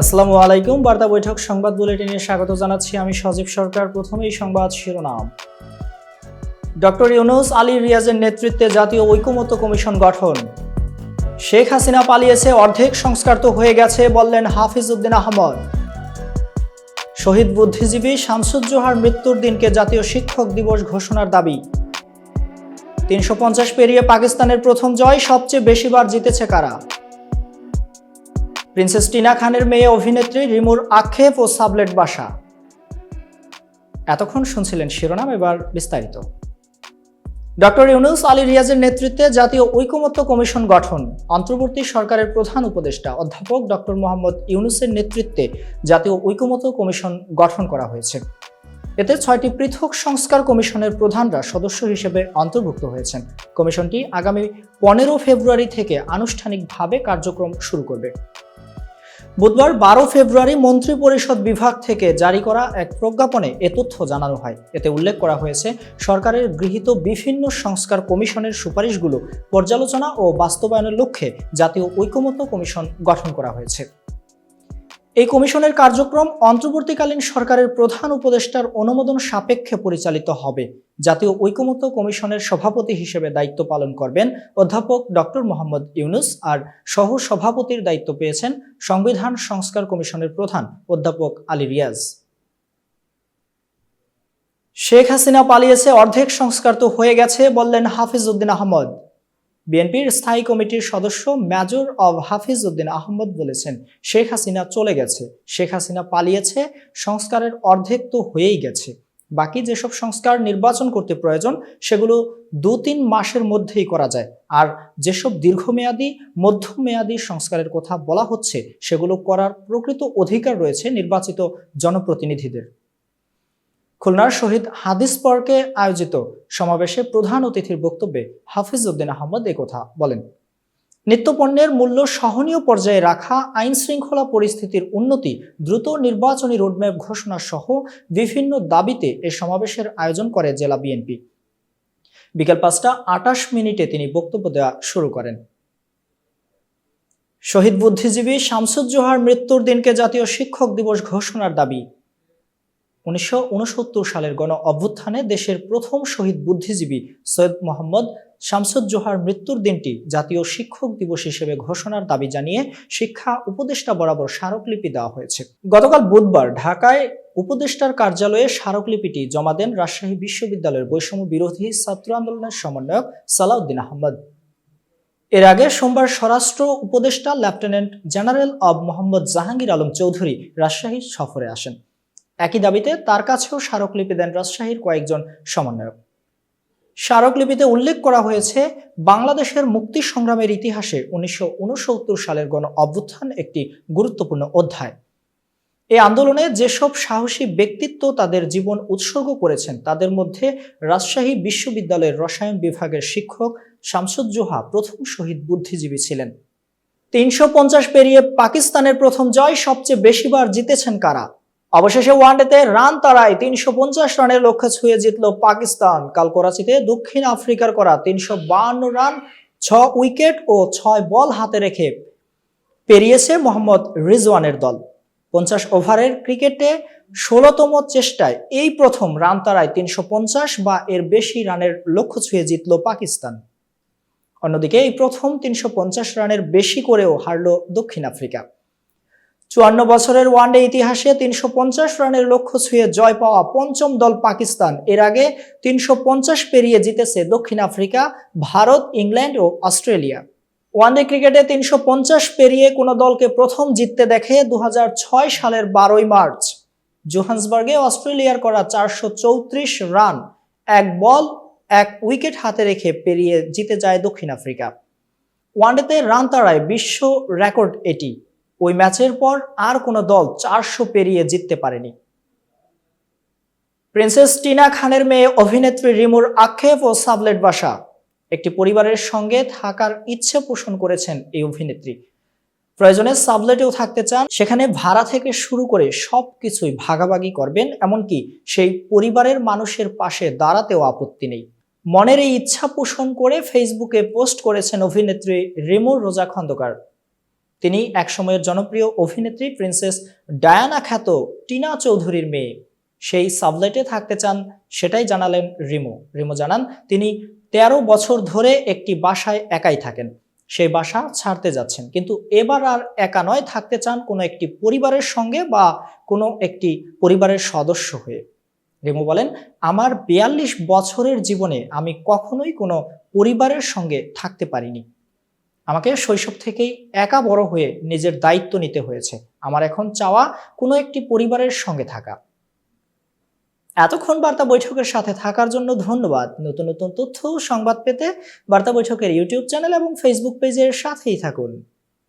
আসসালামু আলাইকুম, বার্তা বৈঠক সংবাদ বুলেটিনে স্বাগত জানাচ্ছি আমি সজীব সরকার। প্রথমেই সংবাদ শিরোনাম। ডক্টর ইউনুস আলী রিয়াজের নেতৃত্বে জাতীয় ঐকমত্য কমিশন গঠন। শেখ হাসিনা পালিয়েছে, অর্ধেক সংস্কার তো হয়ে গেছে, বললেন হাফিজ উদ্দিন আহমদ। শহীদ বুদ্ধিজীবী শামসুজ্জোহার মৃত্যুর দিনকে জাতীয় শিক্ষক দিবস ঘোষণার দাবি। তিনশো পঞ্চাশ পেরিয়ে পাকিস্তানের প্রথম জয় সবচেয়ে বেশিবার জিতেছে কারা? প্রিন্সেস টিনা খানের মেয়ে অভিনেত্রী রিমুর আক্ষেপ ও সাবলেট বাসা। এতক্ষণ শুনছিলেন শিরোনাম, এবার বিস্তারিত। ডক্টর ইউনুস আলী রিয়াজের নেতৃত্বে জাতীয় ঐকমত্য কমিশন গঠন। অন্তর্বর্তী সরকারের প্রধান উপদেষ্টা অধ্যাপক ডক্টর মোহাম্মদ ইউনুসের নেতৃত্বে জাতীয় ঐকমত্য কমিশন গঠন করা হয়েছে। এতে ছয়টি পৃথক সংস্কার কমিশনের প্রধানরা সদস্য হিসেবে অন্তর্ভুক্ত হয়েছেন। কমিশনটি আগামী পনেরো ফেব্রুয়ারি থেকে আনুষ্ঠানিকভাবে কার্যক্রম শুরু করবে। বুধবার বারো ফেব্রুয়ারি মন্ত্রিপরিষদ বিভাগ থেকে জারি করা এক প্রজ্ঞাপনে এ তথ্য জানানো হয়। এতে উল্লেখ করা হয়েছে, সরকারের গৃহীত বিভিন্ন সংস্কার কমিশনের সুপারিশগুলো পর্যালোচনা ও বাস্তবায়নের লক্ষ্যে জাতীয় ঐকমত্য কমিশন গঠন করা হয়েছে। এই কমিশনের কার্যক্রম অন্তর্বর্তীকালীন সরকারের প্রধান উপদেষ্টার অনুমোদন সাপেক্ষে পরিচালিত হবে। জাতীয় ঐকমত্য কমিশনের সভাপতি হিসেবে দায়িত্ব পালন করবেন অধ্যাপক ডক্টর মোহাম্মদ ইউনুস আর সহ সভাপতির দায়িত্ব পেয়েছেন সংবিধান সংস্কার কমিশনের প্রধান অধ্যাপক আলী রিয়াজ। শেখ হাসিনা পালিয়েছে, অর্ধেক সংস্কার তো হয়ে গেছে, বললেন হাফিজ উদ্দিন আহমদ। বিএনপির স্থায়ী কমিটির সদস্য মেজর অব হাফিজ উদ্দিন আহমদ বলেছেন, শেখ হাসিনা চলে গেছে। শেখ হাসিনা পালিয়েছে, সংস্কারের অর্ধেক তো হয়েই গেছে। বাকি যেসব সংস্কার নির্বাচন করতে প্রয়োজন, সেগুলো দু তিন মাসের মধ্যেই করা যায়। আর যেসব দীর্ঘমেয়াদী, মধ্যমেয়াদী সংস্কারের কথা বলা হচ্ছে, সেগুলো করার প্রকৃত অধিকার রয়েছে নির্বাচিত জনপ্রতিনিধিদের। খুলনার শহীদ হাদিস পার্কে আয়োজিত সমাবেশে প্রধান অতিথির বক্তব্যে হাফিজ উদ্দিন আহমদ কথা বলেন। নিত্যপণ্যের মূল্য সহনীয় পর্যায়ে রাখা আইন শৃঙ্খলা পরিস্থিতির উন্নতি, দ্রুত নির্বাচনী রোডম্যাপ ঘোষণা সহ বিভিন্ন দাবিতে এ সমাবেশের আয়োজন করে জেলা বিএনপি। বিকেল পাঁচটা আটাশ মিনিটে তিনি বক্তব্য দেওয়া শুরু করেন। শহীদ বুদ্ধিজীবী শামসুজ্জোহার মৃত্যুর দিনকে জাতীয় শিক্ষক দিবস ঘোষণার দাবি উনিশশো উনসত্তর সালের গণ অভ্যুত্থানে দেশের প্রথম শহীদ বুদ্ধিজীবী সৈয়দ মোহাম্মদ শামসুজ্জোহার মৃত্যুর দিনটি জাতীয় শিক্ষক দিবস হিসেবে ঘোষণার দাবি জানিয়ে শিক্ষা উপদেষ্টা বরাবর স্মারকলিপি দেওয়া হয়েছে। গতকাল বুধবার ঢাকায় উপদেষ্টার কার্যালয়ে স্মারকলিপিটি জমা দেন রাজশাহী বিশ্ববিদ্যালয়ের বৈষম্য বিরোধী ছাত্র আন্দোলনের সমন্বয়ক সালাউদ্দিন আহমদ। এর আগে সোমবার স্বরাষ্ট্র উপদেষ্টা লেফটেন্যান্ট জেনারেল অব মোহাম্মদ জাহাঙ্গীর আলম চৌধুরী রাজশাহী সফরে আসেন। একই দাবিতে তার কাছেও স্মারকলিপি দেন রাজশাহীর কয়েকজন সমন্বয়ক। স্মারকলিপিতে উল্লেখ করা হয়েছে, বাংলাদেশের মুক্তি সংগ্রামের ইতিহাসে উনিশশো উনসত্তর সালের গণ অভ্যুত্থান একটি গুরুত্বপূর্ণ অধ্যায়। এই আন্দোলনে যেসব সাহসী ব্যক্তিত্ব তাদের জীবন উৎসর্গ করেছেন, তাদের মধ্যে রাজশাহী বিশ্ববিদ্যালয়ের রসায়ন বিভাগের শিক্ষক শামসুজ্জোহা প্রথম শহীদ বুদ্ধিজীবী ছিলেন। তিনশো পঞ্চাশ পেরিয়ে পাকিস্তানের প্রথম জয় সবচেয়ে বেশিবার জিতেছেন কারা? অবশেষে ওয়ানডেতে রান তারায় তিনশো পঞ্চাশ রানের লক্ষ্যে ছুঁয়ে জিতল পাকিস্তান। কাল করাচিতে দক্ষিণ আফ্রিকার করা তিনশো রান, ছ উইকেট ও ছয় বল হাতে রেখে পেরিয়েছে মোহাম্মদ রিজওয়ানের দল। পঞ্চাশ ওভারের ক্রিকেটে ষোলোতম চেষ্টায় এই প্রথম রান তারায় তিনশো পঞ্চাশ বা এর বেশি রানের লক্ষ্য ছুঁয়ে জিতল পাকিস্তান। অন্যদিকে এই প্রথম তিনশো পঞ্চাশ রানের বেশি করেও হারল দক্ষিণ আফ্রিকা। চুয়ান্ন বছরের ওয়ানডে ইতিহাসে তিনশো পঞ্চাশ রানের লক্ষ্য ছুঁয়ে জয় পাওয়া পঞ্চম দল পাকিস্তান। এর আগে তিনশো পঞ্চাশ পেরিয়ে জিতেছে দক্ষিণ আফ্রিকা, ভারত, ইংল্যান্ড ও অস্ট্রেলিয়া। ওয়ানডে ক্রিকেটে তিনশো পঞ্চাশ পেরিয়ে কোনো দলকে প্রথম জিততে দেখে দু হাজার ছয় সালের বারোই মার্চ। জোহান্সবার্গে অস্ট্রেলিয়ার করা চারশো চৌত্রিশ রান, এক বল, এক উইকেট হাতে রেখে পেরিয়ে জিতে যায় দক্ষিণ আফ্রিকা। ওয়ানডেতে রান তাড়ায় বিশ্ব রেকর্ড এটি। ওই ম্যাচের পর আর কোনো দল চারশো পেরিয়ে জিততে পারেনি। প্রিন্সেস টিনা খানের মেয়ে অভিনেত্রী রিমুর আক্ষেপ ও সাবলেট বাসা। একটি পরিবারের সঙ্গে থাকার ইচ্ছে পোষণ করেছেন এই অভিনেত্রী। প্রয়োজনে সাবলেটেও থাকতে চান। সেখানে ভাড়া থেকে শুরু করে সব কিছুই ভাগাভাগি করবেন, এমনকি সেই পরিবারের মানুষের পাশে দাঁড়াতেও আপত্তি নেই। মনের এই ইচ্ছা পোষণ করে ফেসবুকে পোস্ট করেছেন অভিনেত্রী রিমুর রোজা খন্দকার। তিনি একসময়ের জনপ্রিয় অভিনেত্রী প্রিন্সেস ডায়ানা খ্যাত টিনা চৌধুরীর মেয়ে। সেই সাবলেটে থাকতে চান, সেটাই জানালেন রিমো। রিমো জানান, তিনি তেরো বছর ধরে একটি বাসায় একাই থাকেন। সেই বাসা ছাড়তে যাচ্ছেন। কিন্তু এবার আর একা নয়, থাকতে চান কোনো একটি পরিবারের সঙ্গে বা কোনো একটি পরিবারের সদস্য হয়ে। রিমু বলেন, আমার বিয়াল্লিশ বছরের জীবনে আমি কখনোই কোনো পরিবারের সঙ্গে থাকতে পারিনি। আমাকে শৈশব থেকেই একা বড় হয়ে নিজের দায়িত্ব নিতে হয়েছে। আমার এখন চাওয়া কোনো একটি পরিবারের সঙ্গে থাকা। এতক্ষণ বার্তা বৈঠকের সাথে থাকার জন্য ধন্যবাদ। নতুন নতুন তথ্য, সংবাদ পেতে বার্তা বৈঠকের ইউটিউব চ্যানেল এবং ফেসবুক পেজের সাথেই থাকুন।